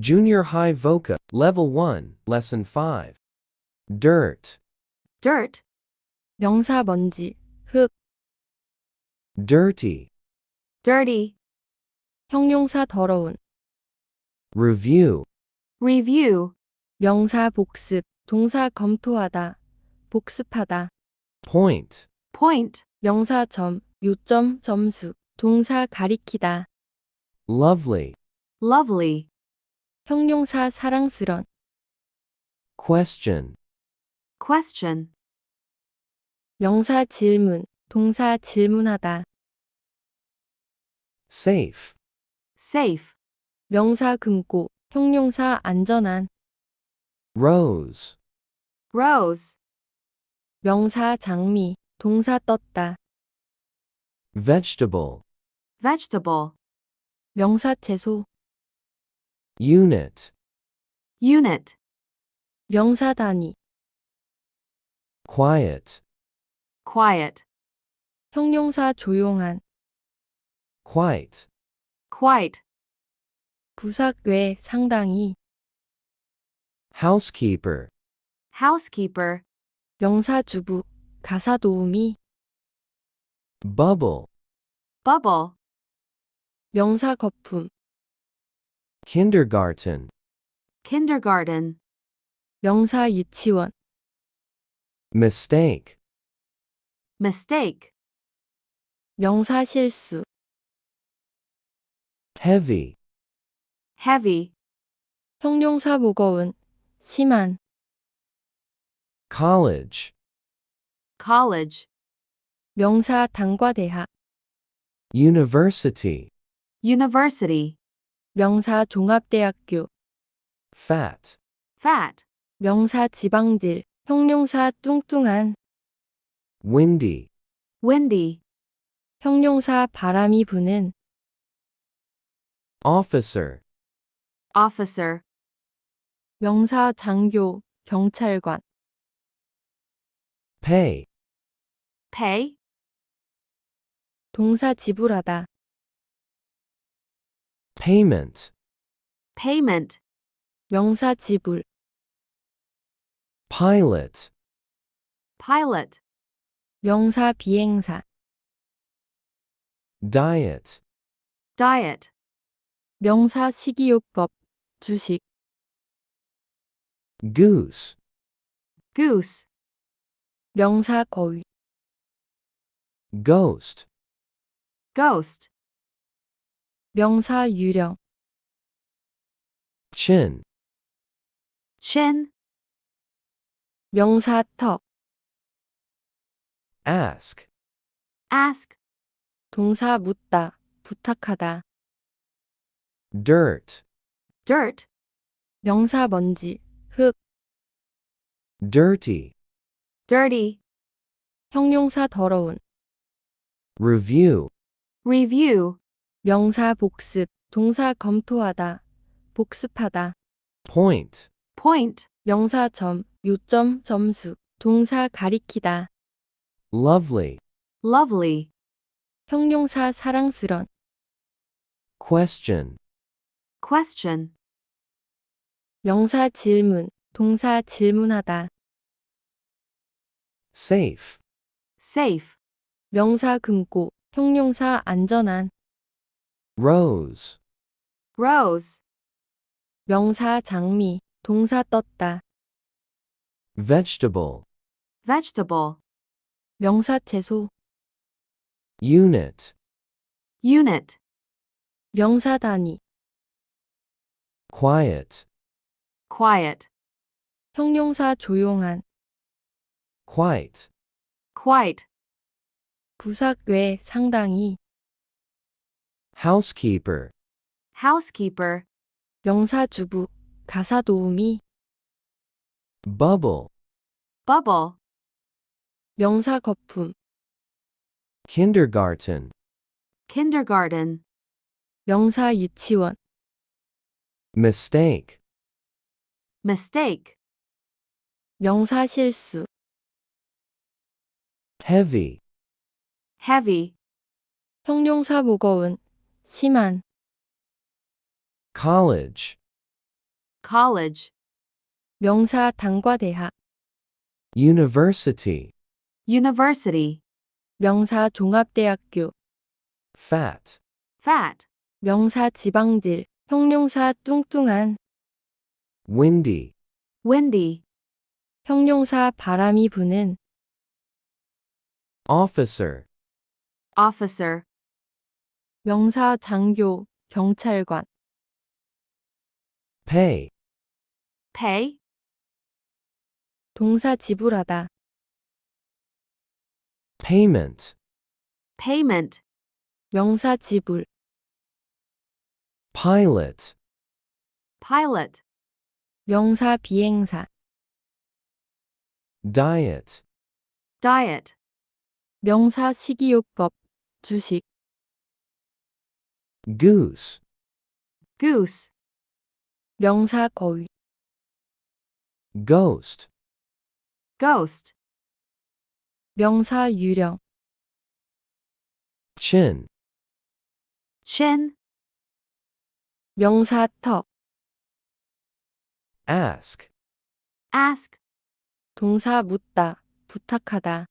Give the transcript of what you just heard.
Junior High Voca, Level 1, Lesson 5. Dirt, dirt, 명사 먼지, 흙, dirty, dirty, 형용사 더러운, review, review, 명사 복습, 동사 검토하다, 복습하다, point, point, 명사 점, 요점, 점수, 동사 가리키다, lovely, lovely, 형용사 사랑스런, question, question, 명사 질문, 동사 질문하다, safe, safe, 명사 금고, 형용사 안전한, rose, rose, 명사 장미, 동사 떴다, vegetable, vegetable, 명사 채소, unit, unit, 명사 단위, quiet, quiet, 형용사 조용한, quite, quite, 부사 외 상당히, housekeeper, housekeeper, 명사 주부, 가사 도우미, bubble, bubble, 명사 거품, kindergarten, kindergarten, 명사 유치원, mistake, mistake, 명사 실수, heavy, heavy, 형용사 무거운, 심한, college, college, 명사 단과대학, university, university, 명사 종합대학교, fat, fat, 명사 지방질, 형용사 뚱뚱한, windy, windy, 형용사 바람이 부는, officer, officer, 명사 장교, 경찰관, pay, pay, 동사 지불하다, payment, payment, 명사 지불, pilot, pilot, 명사 비행사, diet, diet, 명사 식이요법, 주식, goose, goose, 명사 거위, ghost, ghost, 명사 유령, chin, chin, 명사 턱, ask, ask, 동사 묻다, 부탁하다, dirt, dirt, 명사 먼지, 흙, dirty, dirty, 형용사 더러운, review, review, 명사 복습, 동사 검토하다, 복습하다, point, point, 명사 점, 요점, 점수, 동사 가리키다, lovely, lovely, 형용사 사랑스런, question, question, 명사 질문, 동사 질문하다, safe, safe, 명사 금고, 형용사 안전한, rose, rose, 명사 장미, 동사 떴다, vegetable, vegetable, 명사 채소, unit, unit, 명사 단위, quiet, quiet, 형용사 조용한, quite, quite, 부사 외 상당히, housekeeper, housekeeper, 명사 주부, 가사 도우미, bubble, bubble, 명사 거품, kindergarten, kindergarten, 명사 유치원, mistake, mistake, 명사 실수, heavy, heavy, 형용사 무거운, 심한, college, college, 명사 단과대학, university, university, 명사 종합대학교, fat, fat, 명사 지방질, 형용사 뚱뚱한, windy, windy, 형용사 바람이 부는, officer, officer, 명사 장교, 경찰관, pay, pay, 동사 지불하다, payment, payment, 명사 지불, pilot, pilot, 명사 비행사, diet, diet, 명사 식이요법, 주식, goose, goose, 명사 거위, ghost, ghost, 명사 유령, chin, chin, 명사 턱, ask, ask, 동사 묻다, 부탁하다,